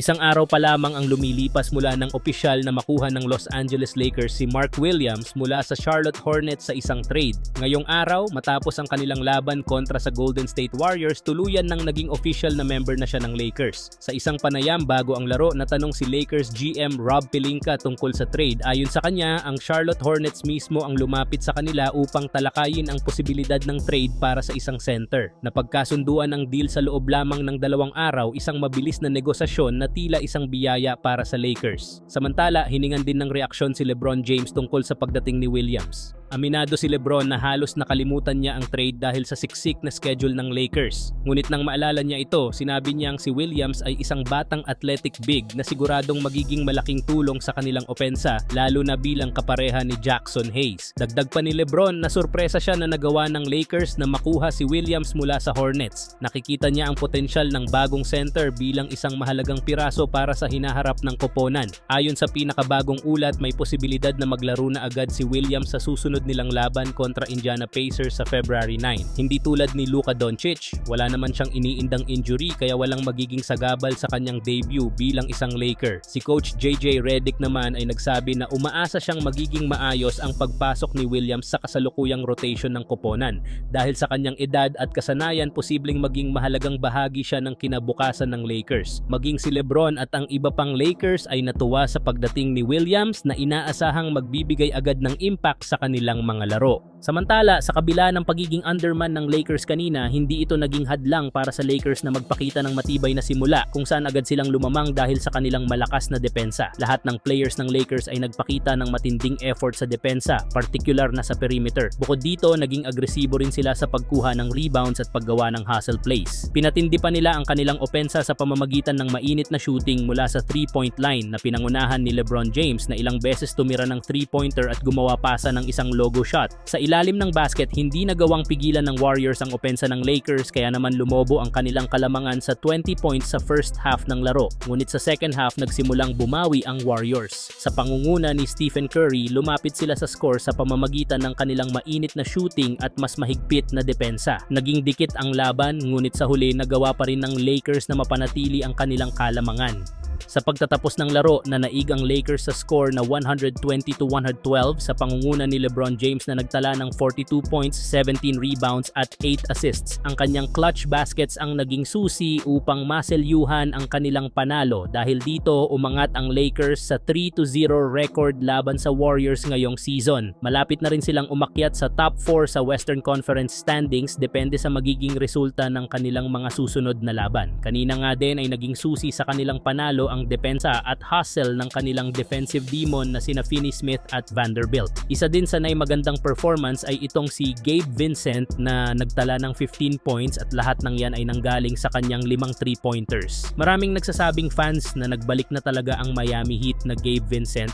Isang araw pa lamang ang lumilipas mula ng opisyal na makuha ng Los Angeles Lakers si Mark Williams mula sa Charlotte Hornets sa isang trade. Ngayong araw, matapos ang kanilang laban kontra sa Golden State Warriors, tuluyan nang naging official na member na siya ng Lakers. Sa isang panayam bago ang laro, natanong si Lakers GM Rob Pelinka tungkol sa trade. Ayon sa kanya, ang Charlotte Hornets mismo ang lumapit sa kanila upang talakayin ang posibilidad ng trade para sa isang center. Napagkasunduan ang deal sa loob lamang ng dalawang araw, isang mabilis na negosasyon na tila isang biyaya para sa Lakers. Samantala, hiningan din ng reaksyon si LeBron James tungkol sa pagdating ni Williams. Aminado si LeBron na halos nakalimutan niya ang trade dahil sa siksik na schedule ng Lakers. Ngunit nang maalala niya ito, sinabi niyang si Williams ay isang batang athletic big na siguradong magiging malaking tulong sa kanilang opensa lalo na bilang kapareha ni Jackson Hayes. Dagdag pa ni LeBron na sorpresa siya na nagawa ng Lakers na makuha si Williams mula sa Hornets. Nakikita niya ang potensyal ng bagong center bilang isang mahalagang piraso para sa hinaharap ng koponan. Ayon sa pinakabagong ulat, may posibilidad na maglaro na agad si Williams sa susunod nilang laban kontra Indiana Pacers sa February 9. Hindi tulad ni Luka Doncic, wala naman siyang iniindang injury kaya walang magiging sagabal sa kanyang debut bilang isang Laker. Si Coach JJ Redick naman ay nagsabi na umaasa siyang magiging maayos ang pagpasok ni Williams sa kasalukuyang rotation ng koponan. Dahil sa kanyang edad at kasanayan, posibleng maging mahalagang bahagi siya ng kinabukasan ng Lakers. Maging si Lebron at ang iba pang Lakers ay natuwa sa pagdating ni Williams na inaasahang magbibigay agad ng impact sa kanilang mga laro. Samantala, sa kabila ng pagiging underman ng Lakers kanina, hindi ito naging hadlang para sa Lakers na magpakita ng matibay na simula kung saan agad silang lumamang dahil sa kanilang malakas na depensa. Lahat ng players ng Lakers ay nagpakita ng matinding effort sa depensa, particular na sa perimeter. Bukod dito, naging agresibo rin sila sa pagkuha ng rebounds at paggawa ng hustle plays. Pinatindi pa nila ang kanilang opensa sa pamamagitan ng mainit na shooting mula sa 3-point line na pinangunahan ni LeBron James na ilang beses tumira ng 3-pointer at gumawa pasa ng isang logo shot. Sa ilalim ng basket, hindi nagawang pigilan ng Warriors ang opensa ng Lakers kaya naman lumobo ang kanilang kalamangan sa 20 points sa first half ng laro. Ngunit sa second half nagsimulang bumawi ang Warriors. Sa pangunguna ni Stephen Curry, lumapit sila sa score sa pamamagitan ng kanilang mainit na shooting at mas mahigpit na depensa. Naging dikit ang laban ngunit sa huli nagawa pa rin ng Lakers na mapanatili ang kanilang kalamangan. Sa pagtatapos ng laro, nanaig ang Lakers sa score na 120 to 112 sa pangunguna ni LeBron James na nagtala ng 42 points, 17 rebounds at 8 assists. Ang kanyang clutch baskets ang naging susi upang maselyuhan ang kanilang panalo dahil dito umangat ang Lakers sa 3 to 0 record laban sa Warriors ngayong season. Malapit na rin silang umakyat sa top 4 sa Western Conference standings depende sa magiging resulta ng kanilang mga susunod na laban. Kanina nga din ay naging susi sa kanilang panalo ang depensa at hustle ng kanilang defensive demon na sina Finney Smith at Vanderbilt. Isa din sa nay magandang performance ay itong si Gabe Vincent na nagtala ng 15 points at lahat ng yan ay nanggaling sa kanyang limang 3-pointers. Maraming nagsasabing fans na nagbalik na talaga ang Miami Heat na Gabe Vincent